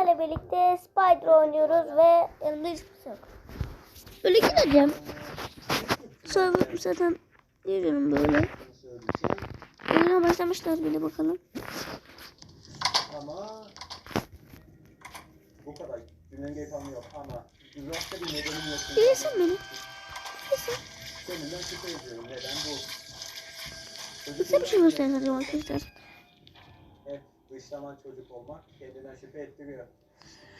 sizlerle birlikte Spider oynuyoruz ve yanımda hiçbir şey yok. Böyle gideceğim. Sonra zaten yürüyorum böyle. Oyuna başlamışlar bile bakalım. Ama bu kadar. Cümlenge yapanı yok ama başka bir nedenim yok. İyisin beni. İyisin. Seninle şüphe ediyorum. Neden bu? Size bir şey göstereceğim arkadaşlar. Hep dışlaman çocuk olmak kendinden şüphe ettiriyor.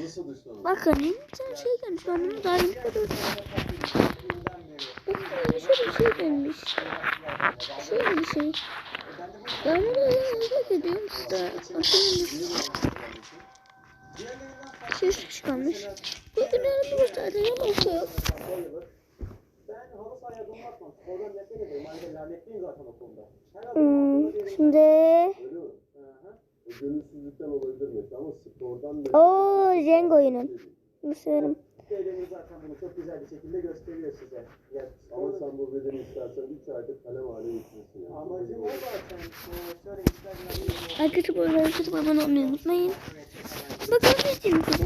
Nasıl dışlamak? Bakın sen şey gelmiş ben bunu daha yeni görüyorum. Bakın şöyle bir şey gelmiş. Şöyle bir şey. Ben bunu merak ediyorum size. Bakın şey çıkarmış. Bu önemli bir tane yol okuyor. Ben halı sahaya durmazsam spordan nefret ederim. Ayrıca lanetliyim zaten o konuda. Her Hmm, şimdi. Gönülsüzlükten olabilir mesela ama spordan da... o Jenga oyunu. Bunu severim. Bedeni zaten bunu çok güzel bir şekilde gösteriyor size. Ya, ama sen bu bedeni istersen 3 ayda kalem hale getirirsin yani. Amacım o zaten. Ee, şöyle işler Arkadaşlar bu abone olmayı unutmayın. Bakalım ne diyeyim size.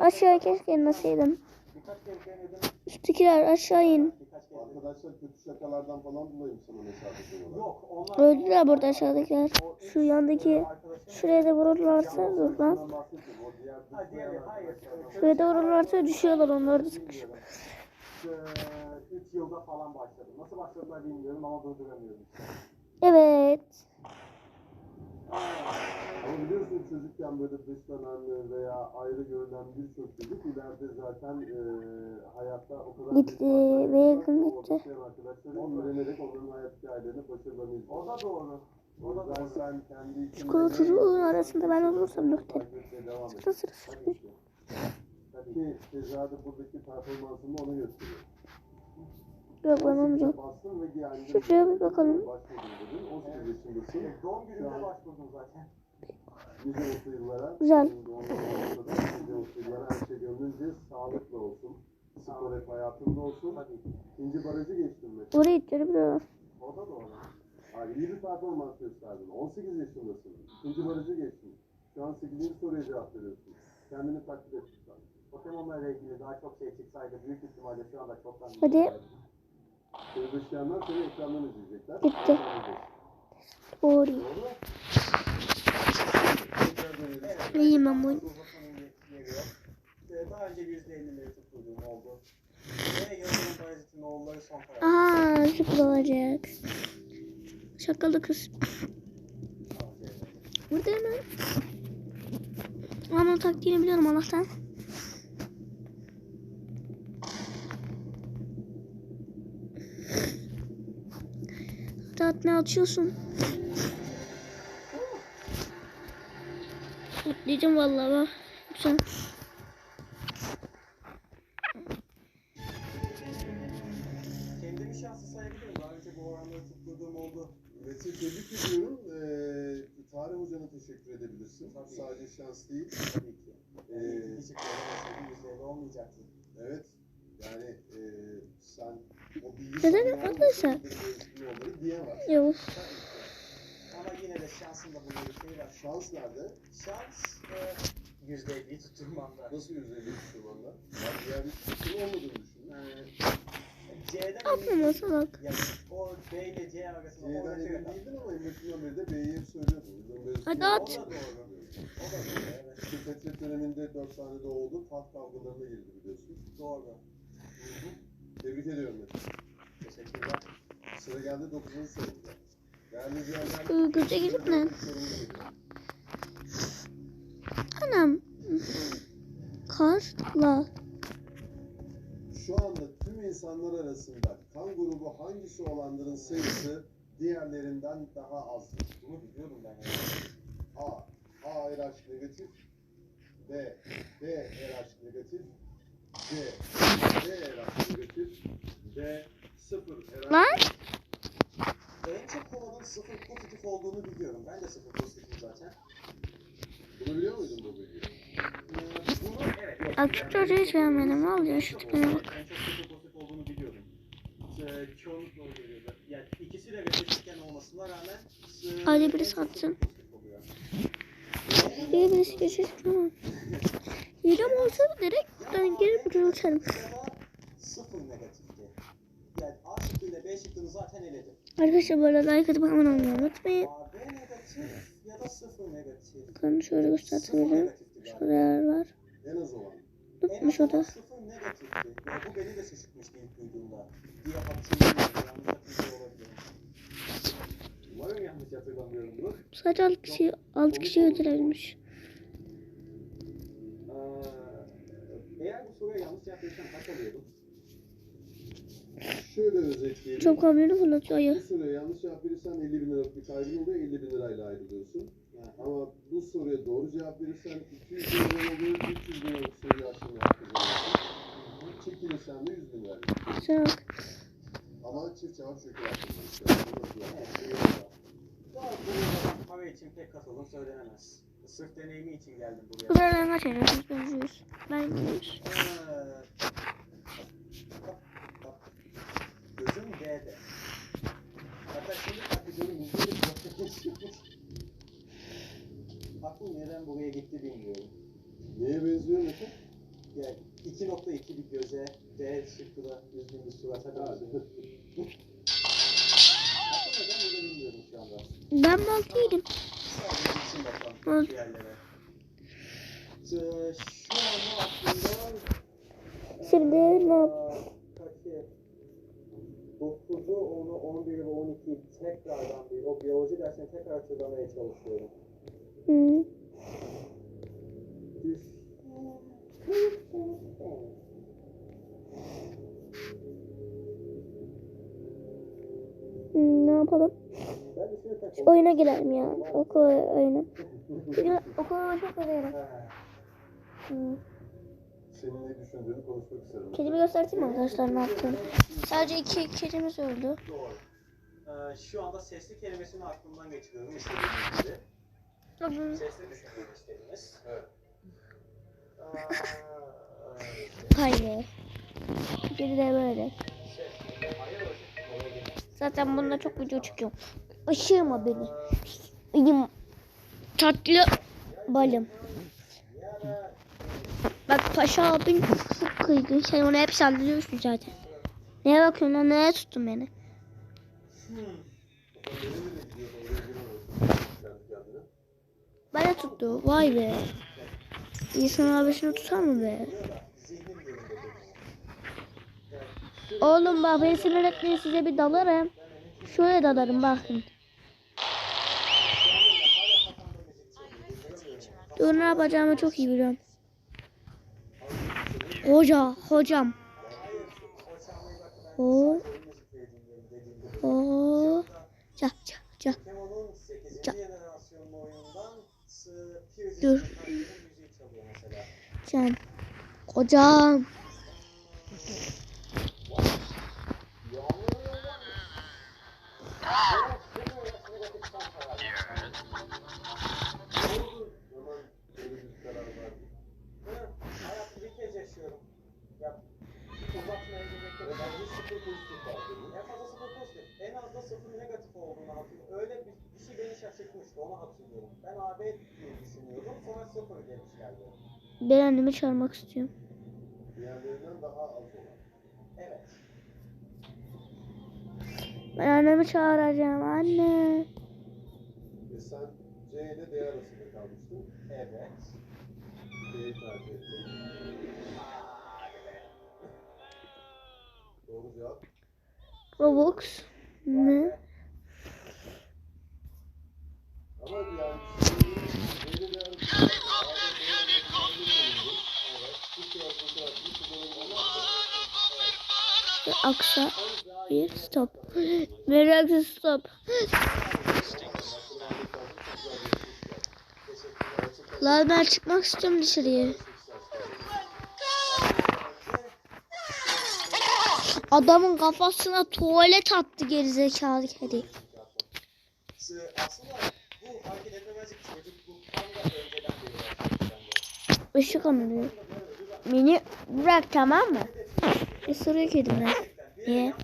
Aşağı keşke denedim. Üsttekiler aşağı in. Arkadaşlar kötü şakalardan falan dolayı mı sana mesaj ediyorlar? Yok onlar... Öldüler burada aşağıdakiler. Şu yandaki şuraya da vururlarsa dur lan. Şuraya da vururlarsa düşüyorlar onlar da sıkış. 3 yılda falan başladım. Nasıl başladılar bilmiyorum ama durduramıyorum. Evet. Ama biliyorsun çocukken böyle dışlanan veya ayrı görülen birçok çocuk ileride zaten e, hayatta o kadar Gitti ve yakın gitti. Arkadaşları öğrenerek onların hayat hikayelerini başarılarını izliyor. O da doğru. O yüzden sen kendi içinde... Çikolatacıların arasında ben olursam et. Sıra sıra sıra. Tabii ki. Tezahürde buradaki performansını onu gösteriyor. Yok ve yani Şuraya bir bakalım. Başvurdun dedin. 18 yaşındasın. Doğum günümde başvurdum zaten. Nice mutlu yıllara. Güzel. Oraya itleri biliyorlar. O da doğru. Yani iyi bir performans gösterdin. 18 yaşındasın. İkinci barajı geçtin. Şu an 8. soruya cevap. Kendini takdir et lütfen. Pokemon'la ilgili daha çok şey çıksaydı büyük ihtimalle şu anda çoktan... Hadi. Seni dışlayanlar seni ekrandan izleyecekler. Ben bu oyunu. Ee, Daha önce %50'leri tutturduğum oldu. Yine yazılım parazitin oğulları son karar. Aha sıfır olacak. Şakalı kız. Burada hemen. Ama taktiğini biliyorum Allah'tan. Rahat ne açıyorsun? Diyeceğim vallahi bak. Güzel. Kendimi. Daha önce bu oranları tutturduğum oldu. Metin tebrik ediyorum. Ee, Tarih hocana teşekkür edebilirsin. Tabii. Sadece şans değil. Tabii ki. Ee, Hiç %50 olmayacaktı. evet. Yani e, sen o bilgi Neden arkadaşlar? Yolları diyemez. Yok. Ama yine de şansın da bunun bir şeyi var. Şans nerede? Şans e, %50'yi tutturmamda. Nasıl yüzeyli tutturmanda? Ben diğer bir tuttur olmadığını düşün. Yani C'den Aklım olsa bak. yani o B ile C arasında C'den emin şey değildin ama en başından beri de B'yi hep böyle Hadi. O da doğru. O da doğru evet. Döneminde 4 tane doğdu. Taht kavgalarına girdi biliyorsun. Doğru. Tebrik ediyorum Metin. Teşekkürler. Sıra geldi 9. sorumuza. Değerli izleyenler. Iı, Göze girip ne? Anam. Karla. Şu anda tüm insanlar arasında kan grubu hangisi olanların sayısı diğerlerinden daha azdır? Bunu biliyorum ben. Yani. A. A RH negatif. B. B RH negatif. C. B RH negatif. 0 RH Lan. En çok kovanın sıfır pozitif olduğunu biliyorum. Ben de sıfır pozitifim zaten. Bunu biliyor muydun bu bilgiyi? Bunu evet. yok. Hiç beğenmedim. Ne oluyor şu tipine bak. En çok sıfır pozitif olduğunu biliyorum. Ee, çoğunlukla. Yani ikisi de reseptgen olmasına rağmen Hadi biri satsın. sıfır. Şuraya birisi geçecek ama. Hile mi olsa direkt ben gelip uçarım. Araba sıfır negatifti. Yani A şıkkıyla B şıkkını zaten eledim. Arkadaşlar bu arada like atıp hemen olmayı unutmayın. A, B negatif ya da sıfır negatif. Bakın şöyle. Şurada yer var. En az olan. Tutmuş o da. sıfır negatifti. Ya bu beni de şaşırtmıştı ilk duyduğumda. Diye hatırlıyorum. Yanlış hatırlıyor olabilirim. Umarım yanlış hatırlamıyorumdur. Sadece 6 kişi, 6 kişi öldürebilmiş. Ee, eğer bu soruya yanlış verirsem kaç alıyordum? Şöyle özetleyelim. Çok kamyonu fırlatıyor ya. soruya yanlış cevap verirsen 50 bin liralık bir kaybın oluyor, 50 bin lirayla ayrılıyorsun. Yani Ama bu soruya doğru cevap verirsen 200 bin lira oluyor, 300 bin liralık soruyu aşımı kazanıyorsun. Çekilirsen de 100 bin lira. Bak. Ama çift cevap. Doğru, buraya para için pek katılım söylenemez. Sırf deneyimi için geldim buraya. Bu kadar kaç? Ben 100. Ben 200. Ee, bak, bak. Gözüm D'de. Hatta şimdi fark ediyorum yüzde bir bakıyormuş. Buraya gitti bilmiyorum. Neye benziyor Mete? Yani 2.2 bir göze, D şıkkı da düzgün bir surata benziyor. Neden burada bilmiyorum şu anda. Ben mal değilim. Sadece gitsin bakalım Evet. diğerlere. Ee, Şu anda aklımda Şimdi ne yap? Kaçı? 9'u, 10'u, 11'i ve 12'yi tekrardan bir, o biyoloji dersini tekrar hatırlamaya çalışıyorum. Hı. Ne yapalım? Şu oyuna girelim ya. Okul oyunu. Okul oyunu çok Hı. Senin ne düşündüğünü konuşmak isterim. Kedimi göstereyim mi arkadaşlar ne yaptığını? Sadece iki kedimiz öldü. Doğru. Ee, şu anda sesli kelimesini aklımdan geçiriyorum istediğiniz gibi. Sesli düşünmek istediniz. Evet. Hayır. Biri de böyle. Zaten bunda çok video çıkıyor. Aşığıma beni. Benim tatlı balım. Bak Paşa abin çok kıygın. Sen onu hep sallıyorsun zaten. Neye bakıyorsun lan? Neye tuttun beni? De tuttu. Vay be. İnsan abisini tutar mı be? Oğlum bak ben sinir etmeyin size bir dalarım. Şöyle dalarım bakın. Dur ne yapacağımı çok iyi biliyorum. Hoca, hocam. O, o, ca, ca, ca. Pokemon'un 8. Ca- Dur. Mesela. Can. Hocam. Hemen böyle bir karar verdim. Hayatı bir kez yaşıyorum. Ya uzatmaya gerek yok. Bence sıfır pozitif var. En fazla sıfır pozitif. En az da sıfır negatif olduğunu hatırlıyorum. Öyle bir, bir şey beni şaşırtmıştı. Onu hatırlıyorum. Ben AB diye düşünüyordum. Sonra sıfır demişlerdi. Ben annemi çağırmak istiyorum. Ben annemi çağıracağım anne. E sen C ile D arasında kalmıştın. Evet. D'yi tercih ettin. Doğru cevap. Robux. Ne? Ama yani C ile D arasında Aksa. Bir stop. Merak stop. Lan ben çıkmak istiyorum dışarıya. Adamın kafasına tuvalet attı gerizekalı kedi. Işık anılıyor. Beni bırak tamam mı? Isırıyor kedimden. Niye?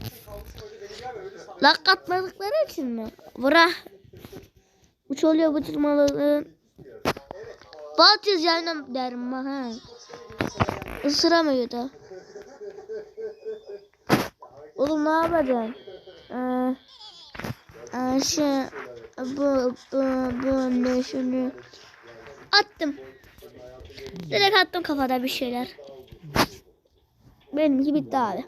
Lak atmadıkları için mi? Bırak. Uç oluyor. Evet, Bal çizeceğim derim ha. Isıramıyor da. Oğlum ne yapacaksın? Ee, ee, şey, bu, bu, bu, ne, şunu. Attım. Direkt attım kafada bir şeyler. Benimki bitti abi.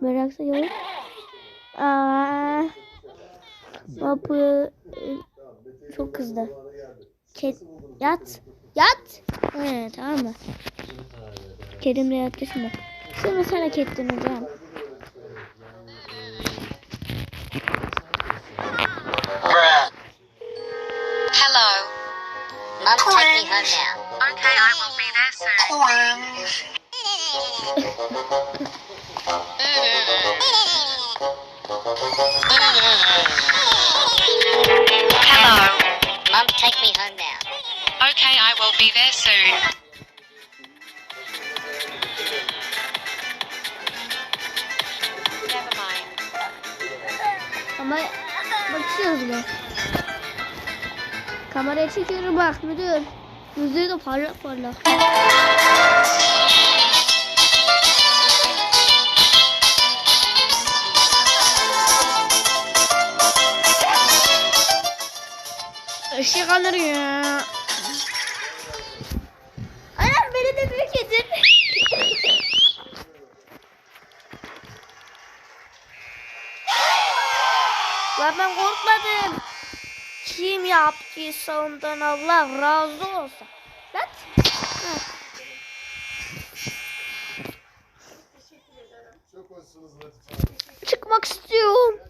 Meraksa yok. Aa, Baba çok kızdı. Ked yat. Yat. He, tamam mı? Kedim de yattı şimdi. Şimdi sana kettin hocam. Hello. Take me home now. Okay, I will be there soon. Hello. Mum, take me home now. Okay, I will be there soon. Never mind. Ama bakıyoruz mu? Kameraya çekiyorum bak müdür. Yüzleri de parlak parlak. Işık alır ya. Anam beni de bir edin. Lan ben korkmadım. Kim yaptıysa ondan Allah razı olsun. Lan. Çıkmak istiyorum.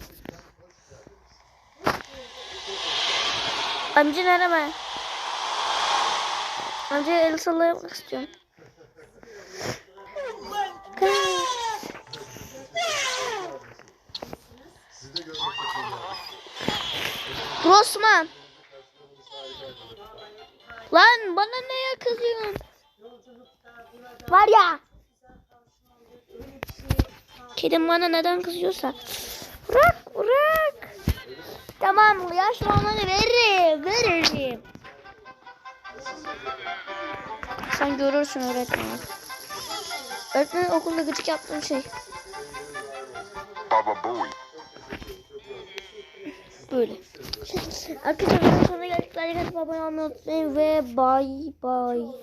Amca nerede? Amca el sallamak istiyorum. Grossman. Lan bana neye kızıyorsun? Var ya. Kedim bana neden kızıyorsa. Bırak bırak. Tamam yaş olanı veririm. Veririm. Sen görürsün öğretmen. Öğretmen okulda gıcık yaptığım şey. Baba Bowie. Böyle. Arkadaşlar sonuna geldik. Like atıp abone olmayı unutmayın ve bye bye.